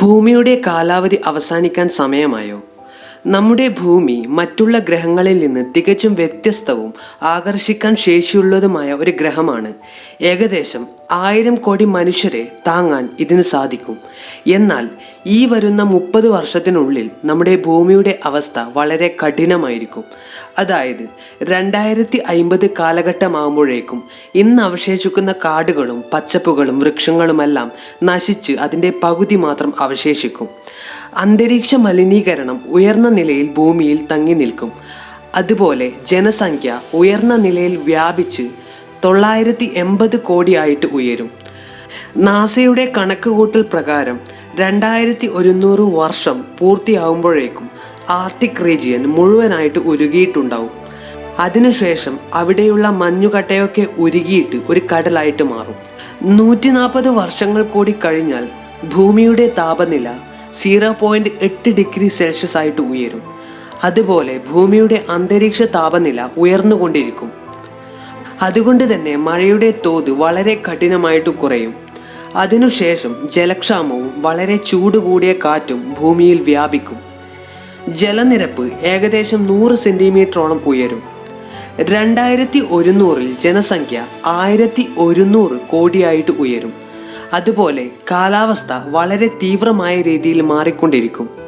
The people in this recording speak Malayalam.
ഭൂമിയുടെ കാലാവധി അവസാനിക്കാൻ സമയമായോ? നമ്മുടെ ഭൂമി മറ്റുള്ള ഗ്രഹങ്ങളിൽ നിന്ന് തികച്ചും വ്യത്യസ്തവും ആകർഷിക്കാൻ ശേഷിയുള്ളതുമായ ഒരു ഗ്രഹമാണ്. ഏകദേശം ആയിരം കോടി മനുഷ്യരെ താങ്ങാൻ ഇതിന് സാധിക്കും. എന്നാൽ ഈ വരുന്ന മുപ്പത് വർഷത്തിനുള്ളിൽ നമ്മുടെ ഭൂമിയുടെ അവസ്ഥ വളരെ കഠിനമായിരിക്കും. അതായത് രണ്ടായിരത്തി അയിമ്പത് കാലഘട്ടമാകുമ്പോഴേക്കും ഇന്ന് അവശേഷിക്കുന്ന കാടുകളും പച്ചപ്പുകളും വൃക്ഷങ്ങളുമെല്ലാം നശിച്ച് അതിന്റെ പകുതി മാത്രം അവശേഷിക്കും. അന്തരീക്ഷ മലിനീകരണം ഉയർന്ന നിലയിൽ ഭൂമിയിൽ തങ്ങി നിൽക്കും. അതുപോലെ ജനസംഖ്യ ഉയർന്ന നിലയിൽ വ്യാപിച്ച് തൊള്ളായിരത്തി എൺപത് കോടിയായിട്ട് ഉയരും. നാസയുടെ കണക്കുകൂട്ടൽ പ്രകാരം രണ്ടായിരത്തി ഒരുന്നൂറ് വർഷം പൂർത്തിയാകുമ്പോഴേക്കും ആർട്ടിക് റീജിയൻ മുഴുവനായിട്ട് ഉരുകിയിട്ടുണ്ടാവും. അതിനുശേഷം അവിടെയുള്ള മഞ്ഞുകട്ടയൊക്കെ ഉരുകിയിട്ട് ഒരു കടലായിട്ട് മാറും. നൂറ്റി നാൽപ്പത് വർഷങ്ങൾ കൂടി കഴിഞ്ഞാൽ ഭൂമിയുടെ താപനില സീറോ പോയിന്റ് എട്ട് ഡിഗ്രി സെൽഷ്യസ് ആയിട്ട് ഉയരും. അതുപോലെ ഭൂമിയുടെ അന്തരീക്ഷ താപനില ഉയർന്നുകൊണ്ടിരിക്കും. അതുകൊണ്ട് തന്നെ മഴയുടെ തോത് വളരെ കഠിനമായിട്ട് കുറയും. അതിനുശേഷം ജലക്ഷാമവും വളരെ ചൂട് കൂടിയ കാറ്റും ഭൂമിയിൽ വ്യാപിക്കും. ജലനിരപ്പ് ഏകദേശം നൂറ് സെന്റിമീറ്ററോളം ഉയരും. രണ്ടായിരത്തി ഒരുന്നൂറിൽ ജനസംഖ്യ ആയിരത്തി ഒരുന്നൂറ് കോടിയായിട്ട് ഉയരും. അതുപോലെ കാലാവസ്ഥ വളരെ തീവ്രമായ രീതിയിൽ മാറിക്കൊണ്ടിരിക്കും.